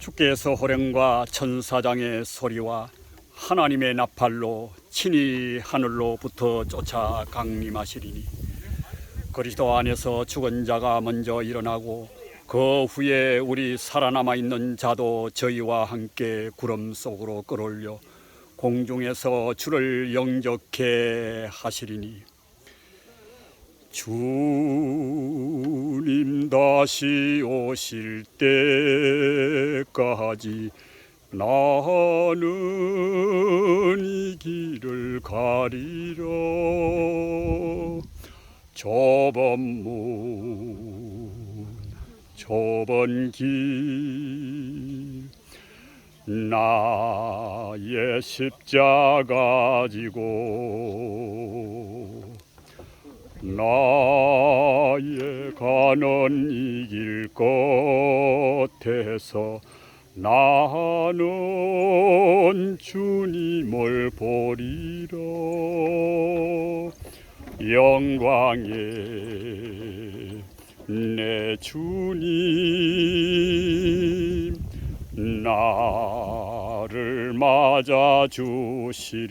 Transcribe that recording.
주께서 호령과 천사장의 소리와 하나님의 나팔로 친히 하늘로부터 쫓아 강림하시리니 그리스도 안에서 죽은 자가 먼저 일어나고 그 후에 우리 살아남아 있는 자도 저희와 함께 구름 속으로 끌어올려 공중에서 주를 영접케 하시리니. 주님 다시 오실 때까지 나는 이 길을 가리라 좁은 문 좁은 길 나의 십자가 지고 나 의 가는 이 길 끝에서 나는 주님을 보리라. 영광의 내 주님 나를 맞아 주시리